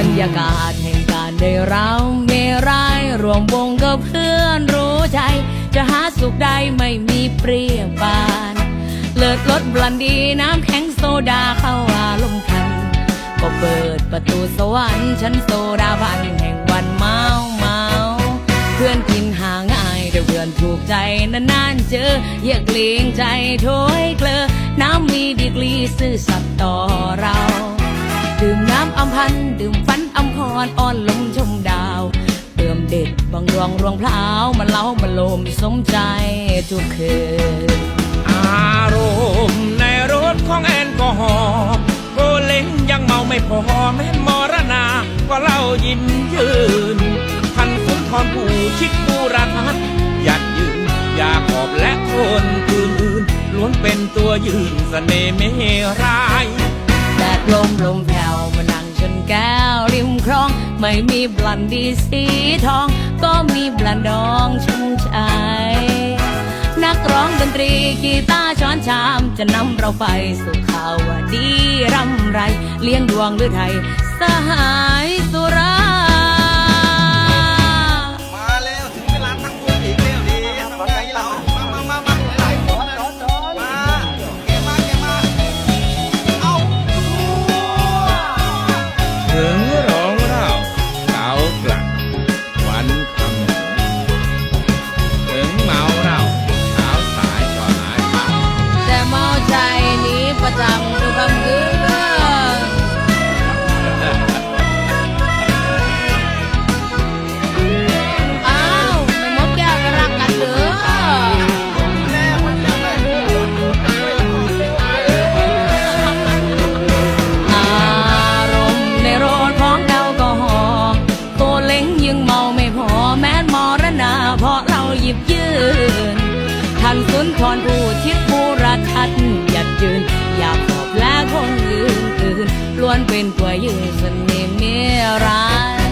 รรยากาศแห่งการได้เราเมรายรวมวงกับเพื่อนรู้ใจ จะหาสุขได้ไม่มีเปรียบปาน เลิศรสบลันดีน้ำแข็งโซดาเข้าอารมณ์พัน ก็เปิดประตูสวรรค์ชั้นโซดาบันแห่งวันเมาเมาเพื่อนกินหาง่ายแต่เพื่อนถูกใจนานๆเจอเยียกเลียงใจโถยเกลอน้ำมีดีกรีซื่อสัตย์ต่อเรา ดื่มน้ำอำพันธ์ดื่มฝันอำพรอ่อนลมชมดาวเติมเด็ดบางดวงรวงพลาวมันเล้ามันลมสมใจทุกคืนอารมณ์ในรถของแอลกอฮอล์โกเล้งยังเมาไม่พอแม่นมรณาก็เล่ายิ้มยืนพันสุนทรผู้ชิดบูรทัศน์หยัดยืนอยากขอบและคนอื่นๆล้วนเป็นตัวยืนเสน่ห์ไม่ร้ายแดดลมลม ไม่มีบลันดีสีทอง ก็มีบลันดองชุ่มใจนักร้องดนตรีกีตาร์ช้อนชาม จะนำเราไปสู่ข่าวดีร่ำไร เลี้ยงดวงหรือไทย สหายสุร ยืน ท่านสุนทรผู้ชิดบูรทัศน์หยัดยืน อยากขอบและคนอื่นอื่นล้วนเป็นตัวยืนเสน่ห์เมียร้าย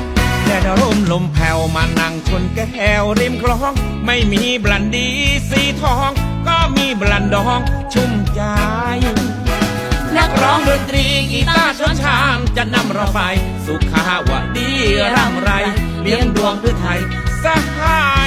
แดดร่มลมแผ่วมานั่งชนแก้วริมคลอง ไม่มีบลันดีสีทอง ก็มีบลันดองชุ่มใจนักร้องดนตรีกีตาร์ชนชามจะนำเราไป สุขาวดีร่ำไร เลี้ยงดวงด้วยไทยสหายสุรา